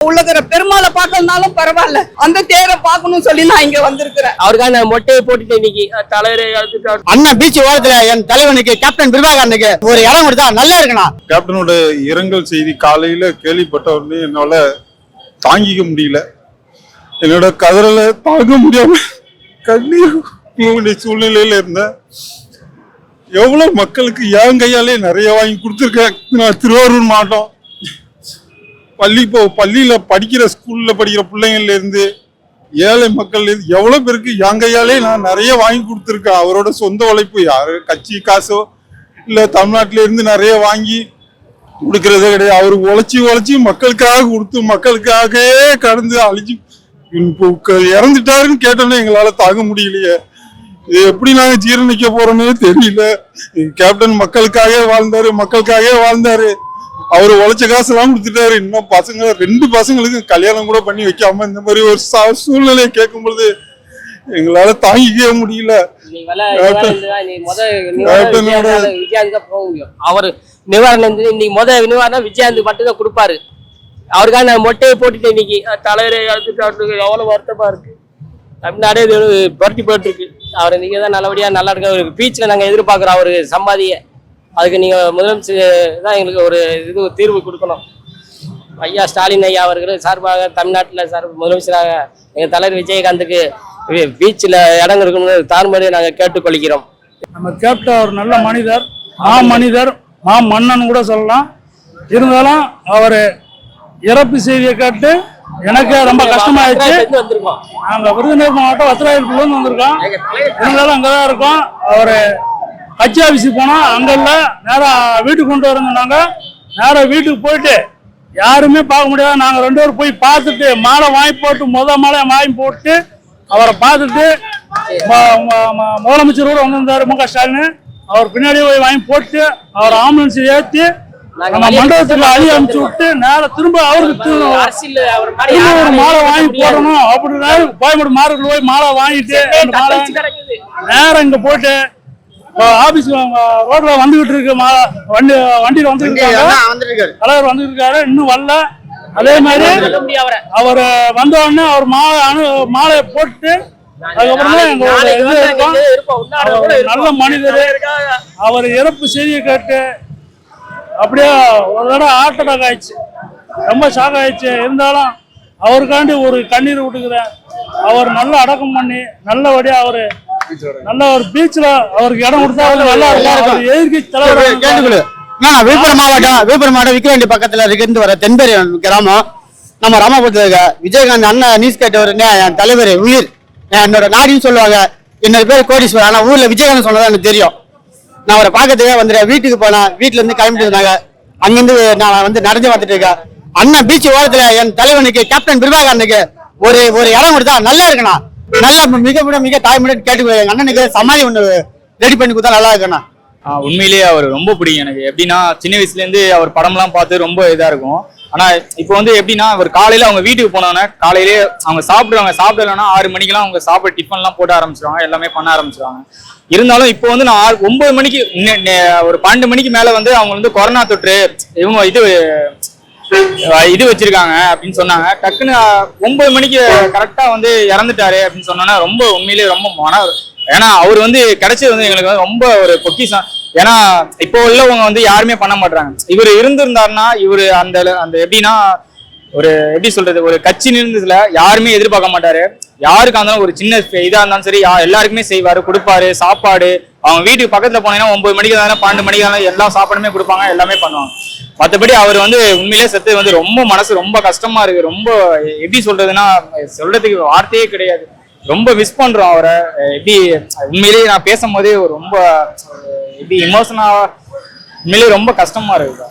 உள்ளக்கிற பெருமாளை பார்க்கறதுனாலும் பரவாயில்ல. அந்த தேரை பார்க்கணும்னு சொல்லி நான் இங்க வந்திருக்கிறேன். அவருக்கான மொட்டையை போட்டுட்டு இன்னைக்கு தலைவர் அண்ணா பீச் ஓரத்துல என் தலைவனுக்கு கேப்டன் பிரபாகரனுக்கு ஒரு இடம் கொடுத்தா நல்லா இருக்கணும் கேப்டனோட இரங்கல் செய்தி காலையில கேள்விப்பட்ட உடனே என்னால தாங்கிக்க முடியல. என்னோட கதறலை தாங்க முடியாம கண்ணீர் சூழ்நிலையில இருந்தேன். எவ்வளவு மக்களுக்கு என் கையாலே நிறைய வாங்கி கொடுத்துருக்கேன். நான் திருவாரூர் மாவட்டம் பள்ளி இப்போ பள்ளியில் படிக்கிற ஸ்கூலில் படிக்கிற பிள்ளைங்கள்லேருந்து ஏழை மக்கள்லேருந்து எவ்வளோ பேருக்கு என் கையாலே நான் நிறைய வாங்கி கொடுத்துருக்கேன். அவரோட சொந்த உழைப்பு யார் கட்சி காசோ இல்லை தமிழ்நாட்டிலேருந்து நிறைய வாங்கி கொடுக்கறதே கிடையாது. அவர் உழைச்சி உழைச்சி மக்களுக்காக கொடுத்து மக்களுக்காகவே கடந்து அழிஞ்சு இப்போ இறந்துட்டாருன்னு கேட்டோன்னே எங்களால் தாங்க முடியலையே. இது எப்படி நாங்கள் ஜீரணிக்க போகிறோன்னே தெரியல. கேப்டன் மக்களுக்காகவே வாழ்ந்தார் மக்களுக்காகவே வாழ்ந்தாரு. அவர் உழைச்ச காசெல்லாம் கொடுத்துட்டாரு. இன்னும் பசங்க ரெண்டு பசங்களுக்கு கல்யாணம் கூட பண்ணி வைக்காம இந்த மாதிரி ஒரு சூழ்நிலையை கேட்கும் பொழுது எங்களால தாங்கிக்கவே முடியல. இன்னைக்கு இன்னைக்கு அவர் நிவாரணம் இன்னைக்கு முத நிவாரணம் விஜயகாந்த் மட்டும் தான் கொடுப்பாரு. அவருக்கான மொட்டையை போட்டுட்டு இன்னைக்கு. தலைவர் அவருக்கு எவ்வளவு வருத்தமா இருக்கு. தமிழ்நாடே புரட்டி போயிட்டு இருக்கு. அவர் நீங்க தான் நல்லபடியா நல்லா இருக்க பீச்சில் நாங்க எதிர்பார்க்குறோம். அவருக்கு சம்பாதிய அதுக்கு நீங்க முதலமைச்சர் தான் எங்களுக்கு ஒரு இது தீர்வு கொடுக்கணும். ஐயா ஸ்டாலின் ஐயா அவர்கள் சார்பாக தமிழ்நாட்டில் சார் முதலமைச்சராக எங்கள் தலைவர் விஜயகாந்துக்கு பீச்சில் இடம் இருக்கணும்னு தார்மறையை நாங்கள் கேட்டுக்கொள்கிறோம். நம்ம கேப்டன் ஒரு நல்ல மனிதர் மா மனிதர் மா மன்னன் கூட சொல்லலாம். இருந்தாலும் அவர் இறப்பு செய்தியை கேட்டு எனக்கு ரொம்ப கஷ்டமாயிடுச்சு. நாங்கள் விருதுநகர் மாவட்டம் வத்திராயிருப்புலேருந்து வந்திருக்கோம். இருந்தாலும் அங்கே தான் இருக்கோம். அவர் கட்சி ஆஃபீஸுக்கு போனோம் அங்கே இல்லை நேராக வீட்டுக்கு கொண்டு வரணுன்னாங்க நேராக வீட்டுக்கு போயிட்டு யாருமே பார்க்க முடியாது. நாங்கள் ரெண்டு பேரும் போய் பார்த்துட்டு மாலை வாங்கி போட்டு முத மாலை வாங்கி போட்டு அவரை பார்த்துட்டு முதலமைச்சர் கூட வந்திருந்தாரு மு க ஸ்டாலின். அவர் பின்னாடியே போய் வாங்கி போட்டு அவர் ஆம்புலன்ஸ் ஏற்றி நம்ம அனுப்பிச்சு அழி அனுப்பிச்சு விட்டு நேரா திரும்ப அவருக்கு ஒரு மாலை வாங்கி. போடணும். அப்படின்னு கோயம்பேடு மார்க்கெட்ல போய் மாலை வாங்கிட்டு. நேரம் இங்க போட்டு ஆபீஸ் ரோட்ல வந்துகிட்டு இருக்கு வண்டி வண்டியில வந்துட்டு வந்திருக்காரு. தலைவர் வந்துட்டு இருக்காரு இன்னும் வரல. அதே மாதிரி அவரை. வந்த உடனே அவர் மாலை அணு மாலையை போட்டு அதுக்கப்புறம் தான். நல்ல மனிதர். அவர் இறப்பு செய்தியை கேட்டு அப்படியே ஒரு தடவை ஹார்ட் அட்டாக் ஆயிடுச்சு. ரொம்ப ஷாக் ஆயிடுச்சு. இருந்தாலும் அவருக்காண்டி ஒரு கண்ணீர் விட்டுக்கிறேன் அவர் நல்லா அடக்கம் பண்ணி நல்லபடியா அவரு நல்ல ஒரு பீச்ல அவருக்கு இடம் கொடுத்தா நல்லா இருக்கும். அவர் எதிர்க்கட்சி தலைவர் விழுப்புரம் மாவட்டம் விழுப்புரம் மாவட்டம் விக்கிரவாண்டி பக்கத்துல இருந்து வர தென்பெரிய கிராமம். நம்ம ராமபுரத்துல இருக்க விஜயகாந்த் அண்ணன் நியூஸ் கேட்டவர் என் தலைவர் உயிர். என் என்னோட நாடின்னு சொல்லுவாங்க. என்னோட பேர் கோடீஸ்வரர் ஆனா ஊர்ல விஜயகாந்த் சொன்னதான் எனக்கு தெரியும். நான் அவரை பார்க்கறதுக்கே வந்துடுறேன் வீட்டுக்கு போனேன். வீட்டுல இருந்து கிளம்பிட்டு இருந்தாங்க அங்கிருந்து நான் வந்து நடந்து வந்துட்டு இருக்கேன். அண்ணன் பீச் ஓரத்துல என் தலைவனுக்கு கேப்டன் பிரபாகரனுக்கு ஒரு ஒரு இடம் கொடுத்தா நல்லா இருக்கணும் நல்லா மிக மிக மிக தாய்மொழி கேட்டு எங்க அண்ணனுக்கு சமாதி ஒன்று ரெடி பண்ணி கொடுத்தா நல்லா இருக்கணும் உண்மையிலேயே அவர் ரொம்ப பிடிக்கும் எனக்கு. எப்படின்னா சின்ன வயசுல இருந்து அவர் படம்லாம் பார்த்து ரொம்ப இதா இருக்கும். ஆனா இப்போ வந்து எப்படின்னா அவர் காலையில அவங்க வீட்டுக்கு போனோன்னே காலையிலே அவங்க சாப்பிடுவாங்க. சாப்பிடலன்னா ஆறு மணிக்கெல்லாம் அவங்க சாப்பிட டிஃபன்லாம் போட ஆரம்பிச்சிருவாங்க. எல்லாமே பண்ண ஆரம்பிச்சிருவாங்க. இருந்தாலும் இப்போ வந்து நான் ஆறு- ஒன்பது மணிக்கு நே- ஒரு பன்னெண்டு மணிக்கு மேல வந்து அவங்க வந்து கொரோனா தொற்று இவங்க இது இது வச்சிருக்காங்க அப்படின்னு சொன்னாங்க. டக்குன்னு ஒன்பது மணிக்கு கரெக்டா வந்து இறந்துட்டாரு அப்படின்னு சொன்னோன்னா ரொம்ப உண்மையிலேயே ரொம்ப மன ஏன்னா அவர் வந்து கிடைச்சது வந்து எங்களுக்கு வந்து ரொம்ப ஒரு பொக்கிசம் ஏன்னா இப்போ உள்ளவங்க வந்து யாருமே பண்ண மாட்டாங்க இவர் இருந்திருந்தாருன்னா இவர் அந்த அந்த எப்படின்னா ஒரு எப்படி சொல்றது ஒரு கட்சி நிறுந்ததுல யாருமே எதிர்பார்க்க மாட்டாரு. யாருக்கா இருந்தாலும் ஒரு சின்ன இதா இருந்தாலும் சரி எல்லாருக்குமே செய்வாரு கொடுப்பாரு சாப்பாடு அவங்க வீட்டுக்கு பக்கத்துல போனீங்கன்னா ஒன்பது மணிக்கு தானே பன்னெண்டு மணிக்கு தானே எல்லா சாப்பாடுமே கொடுப்பாங்க எல்லாமே பண்ணுவாங்க. மற்றபடி அவர் வந்து உண்மையிலேயே செத்து வந்து ரொம்ப மனசு ரொம்ப கஷ்டமா இருக்கு. ரொம்ப எப்படி சொல்றதுன்னா சொல்றதுக்கு வார்த்தையே கிடையாது. ரொம்ப மிஸ் பண்றோம் அவரை. எப்படி உண்மையிலேயே நான் பேசும்போதே ரொம்ப எப்படி இமோஷனா உண்மையிலேயே ரொம்ப கஷ்டமா இருக்கு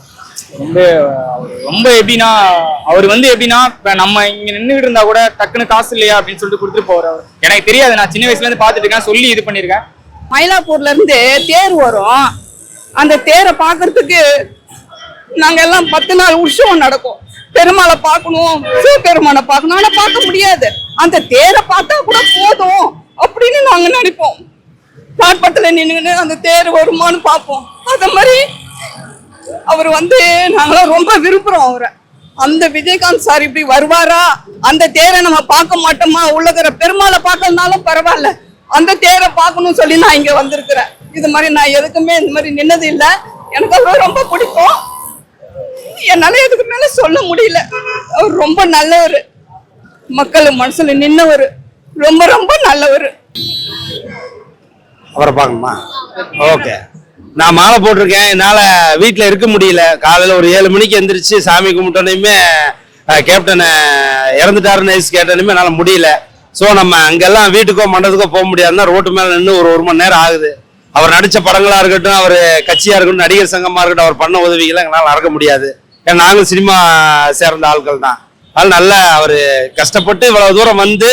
ரொம்ப அவர் ரொம்ப எப்படின்னா அவர் வந்து எப்படின்னா இப்போ நம்ம இங்க நின்றுகிட்டு இருந்தா கூட டக்குன்னு காசு இல்லையா அப்படின்னு சொல்லிட்டு கொடுத்துட்டு போறவர் எனக்கு தெரியாது நான் சின்ன வயசுல இருந்து பாத்துட்டு இருக்கேன் சொல்லி இது பண்ணிருக்கேன் மயிலாப்பூர்ல இருந்து தேர் வரும். அந்த தேரை பார்க்கறதுக்கு நாங்க எல்லாம் பத்து நாள் உற்சவம் நடக்கும். பெருமாளை பார்க்கணும் சிவபெருமானை பார்க்கணும். ஆனா பார்க்க முடியாது. அந்த தேரை பார்த்தா கூட போதும் அப்படின்னு நாங்க நினைப்போம். பாட்பத்துல நின்று அந்த தேர் வருமான்னு பார்ப்போம். அத மாதிரி அவர் வந்து நாங்களாம் ரொம்ப விரும்புறோம் அவரை. அந்த விஜயகாந்த் சார் இப்படி வருவாரா? அந்த தேரை நம்ம பார்க்க மாட்டோமா? உள்ளகிற பெருமாளை பார்க்கறதுனாலும் பரவாயில்ல. அந்த தேரை பார்க்கணும்னு சொல்லி நான் இங்கே வந்திருக்கிறேன். இது மாதிரி நான் எதுக்குமே இந்த மாதிரி நின்னது இல்லை. எனக்கு அவர் ரொம்ப பிடிக்கும். என்னால் எதுக்கு மேலே சொல்ல முடியல. அவர் ரொம்ப நல்லவர். மக்கள் மனசில் நின்னவர். ரொம்ப ரொம்ப நல்லவர். அவரை பார்க்கணுமா? ஓகே. நான் மாலை போட்டிருக்கேன். என்னால் வீட்டில் இருக்க முடியல. காலையில் ஒரு ஏழு மணிக்கு எந்திரிச்சு சாமி கும்பிட்டோனையுமே கேப்டனை இறந்துட்டாருன்னு நினைச்சு கேட்டோனையுமே என்னால் முடியல. ஸோ நம்ம அங்கெல்லாம் வீட்டுக்கோ மண்டபத்துக்கோ போக முடியாதுன்னா ரோட்டு மேலே நின்று ஒரு ஒரு மணி நேரம் ஆகுது. அவர் நடித்த படங்களாக இருக்கட்டும் அவர் கட்சியாக இருக்கட்டும் நடிகர் சங்கமாக இருக்கட்டும் அவர் பண்ண உதவிகளை எங்களால் நடக்க முடியாது. ஏன்னா நாங்களும் சினிமா சேர்ந்த ஆட்கள் தான். அதனால் நல்லா அவர் கஷ்டப்பட்டு இவ்வளோ தூரம் வந்து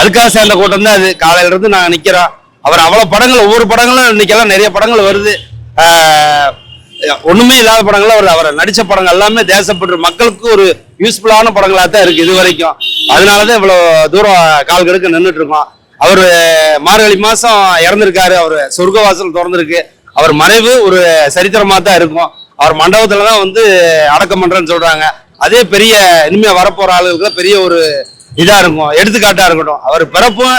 அதுக்காக சேர்ந்த கூட்டம் தான் அது. காலையிலேருந்து நாங்கள் நிற்கிறோம் அவர் அவ்வளோ படங்கள் ஒவ்வொரு படங்களும் இன்னைக்கெல்லாம் நிறைய படங்கள் வருது. ஒண்ணுமே இல்லாத படங்கள் அவர் அவர் நடிச்ச படங்கள் எல்லாமே தேசப்பட்டு மக்களுக்கு ஒரு யூஸ்ஃபுல்லான படங்களாக தான் இருக்கு இது வரைக்கும். அதனாலதான் இவ்வளவு தூரம் கால் கெடுக்க நின்றுட்டு இருக்கோம் அவர் மார்கழி மாசம் இறந்திருக்காரு அவர் சொர்க்கவாசல் திறந்திருக்கு. அவர் மறைவு ஒரு சரித்திரமா தான் இருக்கும். அவர் மண்டபத்துல தான் வந்து அடக்கம் பண்றேன்னு சொல்றாங்க. அதே பெரிய இனிமே வரப்போற ஆளுகளுக்கு பெரிய ஒரு இதா இருக்கும் எடுத்துக்காட்டா இருக்கட்டும். அவர் பிறப்பும்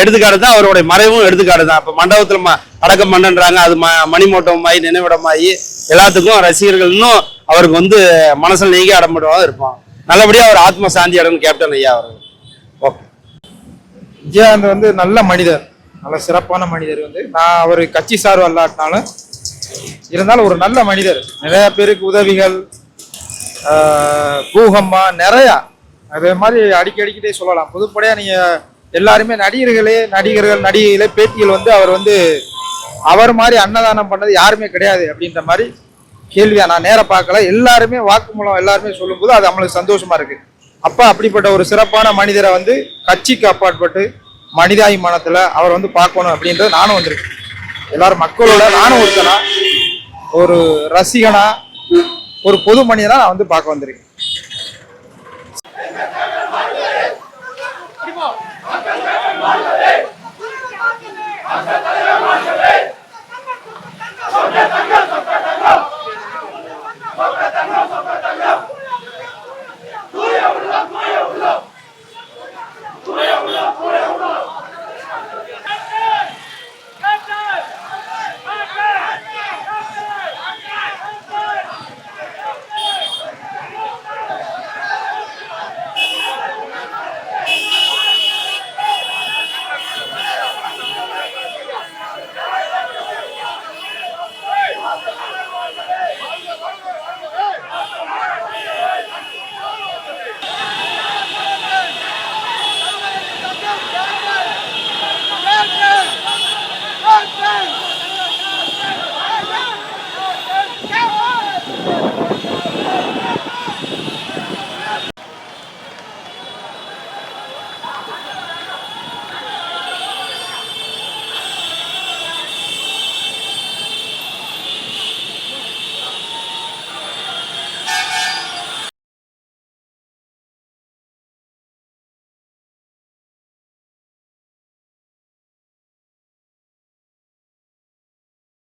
எடுத்துக்காடு தான் அவருடைய மறைவும் எடுத்துக்காடு தான். இப்போ மண்டபத்துல ம- அடக்கம் பண்ணன்றாங்க. அது ம மணிமோட்டமாயி நினைவிடமாயி எல்லாத்துக்கும் ரசிகர்கள் இன்னும் அவருக்கு வந்து மனசில் நீங்கி அடம்பிடுவாக இருப்பான் நல்லபடியா அவர் ஆத்ம சாந்தி அடையும் கேப்டன் ஐயா அவர் ஓகே. விஜயகாந்த் வந்து நல்ல மனிதர். நல்ல சிறப்பான மனிதர் வந்து. நான் அவர் கட்சி சார்பு அல்லாட்டினாலும் இருந்தாலும் ஒரு நல்ல மனிதர். நிறைய பேருக்கு உதவிகள் ஆஹ், நிறையா. அதே மாதிரி அடிக்கடிக்கிட்டே சொல்லலாம். பொதுப்படையாக நீங்க எல்லாருமே நடிகர்களே நடிகர்கள் நடிகைகளே பேட்டிகள் வந்து அவர் வந்து அவர் மாதிரி அன்னதானம் பண்ணது யாருமே கிடையாது அப்படின்ற மாதிரி கேள்வியா நான் நேரா பார்க்கல. எல்லாருமே வாக்குமூலம் எல்லாருமே சொல்லும்போது அது நம்மளுக்கு சந்தோஷமா இருக்கு. அப்போ அப்படிப்பட்ட ஒரு சிறப்பான மனிதரை வந்து கட்சிக்கு அப்பாற்பட்டு மனிதாபிமானத்தில் அவர் வந்து பார்க்கணும் அப்படின்றது நானும் வந்திருக்கேன். எல்லாரும் மக்களோட நானும் ஒருத்தனா ஒரு ரசிகனா ஒரு பொது மனிதனா நான் வந்து பார்க்க வந்திருக்கேன்.